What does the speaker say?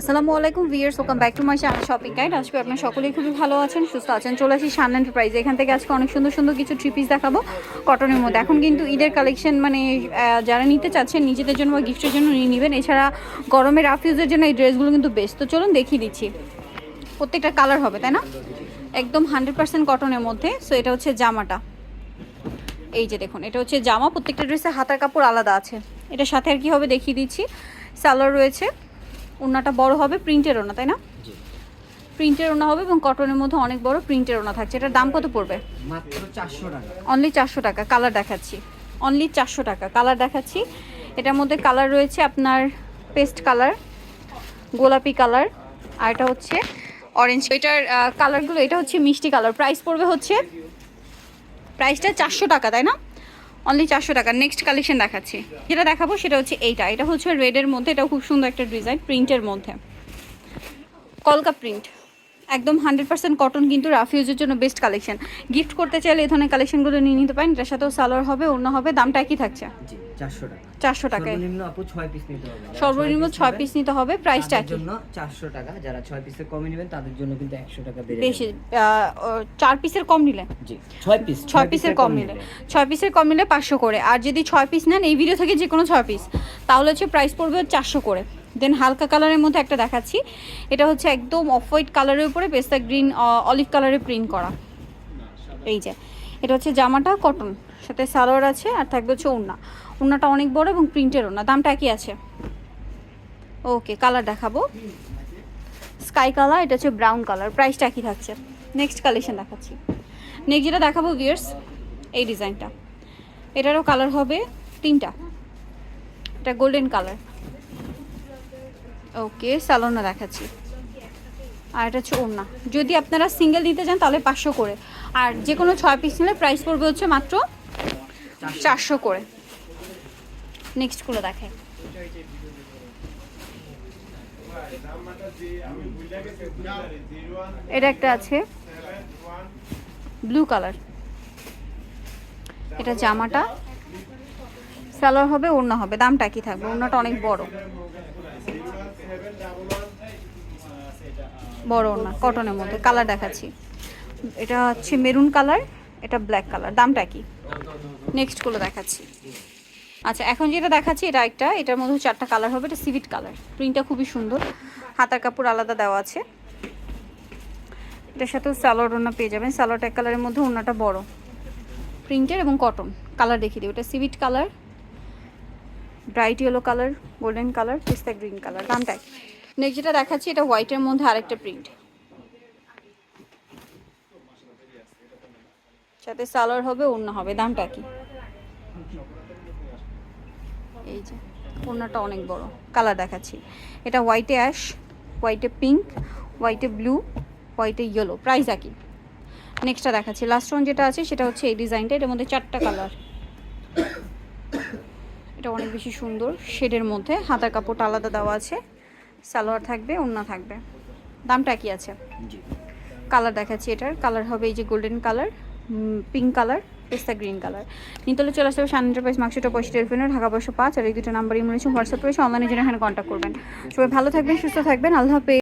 আসসালামু আলাইকুম viewers welcome back to my channel shopping guide আজকে আপনার সকলেই খুবই ভালো আছেন, সুস্থ আছেন। চলে আসি শান এন্টারপ্রাইজ এখান থেকে আজকে অনেক সুন্দর সুন্দর কিছু থ্রি পিস দেখাবো কটনের মধ্যে। এখন কিন্তু ঈদের কালেকশন মানে যারা নিতে চাচ্ছেন, নিজেদের জন্য বা গিফটের জন্য নিয়ে নেবেন। এছাড়া গরমের রাফিউজের জন্য এই ড্রেসগুলো কিন্তু বেস্ট তো চলুন দেখিয়ে দিচ্ছি। প্রত্যেকটা কালার হবে, তাই না? একদম হান্ড্রেড পার্সেন্ট কটনের মধ্যে। সো এটা হচ্ছে জামাটা। এই যে দেখুন, এটা হচ্ছে জামা। প্রত্যেকটা ড্রেসে হাতার কাপড় আলাদা আছে। এটা সাথে আর কি হবে দেখিয়ে দিচ্ছি। সালোয়ার রয়েছে ওনাটা বড় হবে প্রিন্টের ওনা তাই না? প্রিন্টের ওনা হবে এবং কটনের মধ্যে অনেক বড় প্রিন্টের ওনা থাকছে। এটার দাম কত পড়বে? মাত্র চারশো টাকা। অনলি চারশো টাকা কালার দেখাচ্ছি। অনলি চারশো টাকা কালার দেখাচ্ছি। এটার মধ্যে কালার রয়েছে আপনার পেস্ট কালার গোলাপি কালার আর এটা হচ্ছে অরেঞ্জ। এটার কালারগুলো এটা হচ্ছে মিষ্টি কালার। প্রাইস পড়বে হচ্ছে প্রাইসটা চারশো টাকা তাই না? অনলি চারশো টাকা। নেক্সট কালেকশন দেখাচ্ছি। যেটা দেখাবো সেটা হচ্ছে এইটা। এটা হচ্ছে রেডের মধ্যে। এটা খুব সুন্দর একটা ডিজাইন প্রিন্টের মধ্যে। কলকা প্রিন্ট একদম হান্ড্রেড পার্সেন্ট কটন কিন্তু রাফিউজের জন্য বেস্ট কালেকশন গিফট করতে চাইলে এই ধরনের কালেকশনগুলো নিয়ে নিতে পারেন এটার সাথেও সালোয়ার হবে অন্য হবে দামটা একই থাকছে। চারশো টাকা। চারশো টাকায়। সর্বনিম্ন ছয় পিস নিতে হবে। প্রাইসটা একই। চারশো টাকা। যারা ছয় পিসের কমে নেবেন তাদের জন্য কিন্তু একশো টাকা বেশি ও, চার পিসের কম নিলে। জি ছয় পিস ছয় পিসের কম নিলে। ছয় পিসের কম নিলে পাঁচশো করে। আর যদি ছয় পিস নেন এই ভিডিও থেকে যে কোনো ছয় পিস তাহলে হচ্ছে প্রাইস পড়বে চারশো করে। দেন হালকা কালারের মধ্যে একটা দেখাচ্ছি। এটা হচ্ছে একদম অফ হোয়াইট কালারের উপরে পেস্তা গ্রিন অলিভ কালারে প্রিন্ট করা। এই যে, এটা হচ্ছে জামাটা কটন সাথে সালোয়ার আছে আর থাকবে হচ্ছে ওড়না। ওড়নাটা অনেক বড় এবং প্রিন্টের ওড়না। দামটা কি আছে। ওকে কালার দেখাবো। স্কাই কালার এটা হচ্ছে ব্রাউন কালার প্রাইসটা একই থাকছে। নেক্সট কালেকশন দেখাচ্ছি। নেক্সট যেটা দেখাবো ভিয়ার্স এই ডিজাইনটা এটারও কালার হবে তিনটা। এটা গোল্ডেন কালার ওকে, সালোনা দেখাচ্ছি। আর এটা হচ্ছে ওড়না। যদি আপনারা সিঙ্গেল নিতে চান, তাহলে পাঁচশো করে। আর যে কোনো ছয় পিস নিলে প্রাইস পড়বে হচ্ছে মাত্র চারশো করে। নেক্সটগুলো দেখে এটা একটা আছে। ব্লু কালার এটা জামাটা। সালোয়ার হবে, ওড়না হবে। দামটা কি থাকবে? ওড়নাটা অনেক বড়। বড় ওড়না কটনের মধ্যে কালার দেখাচ্ছি। এটা হচ্ছে মেরুন কালার এটা ব্ল্যাক কালার দামটা কি? নেক্সটগুলো দেখাচ্ছি। আচ্ছা এখন যেটা দেখাচ্ছি, এটা একটা, এটার মধ্যে চারটা কালার হবে, এটা সিভিট কালার প্রিন্টটা খুবই সুন্দর, হাতার কাপড় আলাদা দেওয়া আছে। এটার সাথেও সালোয়ার ওড়না পেয়ে যাবেন সালোয়ার এক কালারের মধ্যে ওড়নাটা বড়। প্রিন্টের এবং কটন কালার দেখিয়ে দিই ওটা সিভিট colour bright yellow colour golden colour pista green colour দামটা নেক্সট যেটা দেখাচ্ছি, এটা হোয়াইটের মধ্যে আরেকটা প্রিন্ট সাথে সালোয়ার হবে অন্য হবে, দামটা কি? এই যে, ওড়নাটা অনেক বড়। কালার দেখাচ্ছি। এটা হোয়াইটে অ্যাশ হোয়াইটে পিঙ্ক হোয়াইটে ব্লু হোয়াইটে ইয়েলো প্রাইস একই। নেক্সটটা দেখাচ্ছি। লাস্ট ওয়ান যেটা আছে, সেটা হচ্ছে এই ডিজাইনটা এটার মধ্যে চারটা কালার এটা অনেক বেশি সুন্দর। শেডের মধ্যে হাতার কাপড়টা আলাদা দেওয়া আছে। সালোয়ার থাকবে ওড়না থাকবে। দামটা কি আছে? জি। কালার দেখাচ্ছি এটার। কালার হবে এই যে golden colour pink colour pista green colour নিতলে চলে আসতে হবে সান এন্টারপ্রাইজ মার্কশিটা টেলিফোনের ঢাকা বয়স পাঁচ। আর এই দুটো নাম্বার ইমো রয়েছে হোয়াটসঅ্যাপ রয়েছে অনলাইনে জন্য এখানে কন্ট্যাক্ট করবেন। সবাই ভালো থাকবেন সুস্থ থাকবেন। আল্লাহ হাফেজ।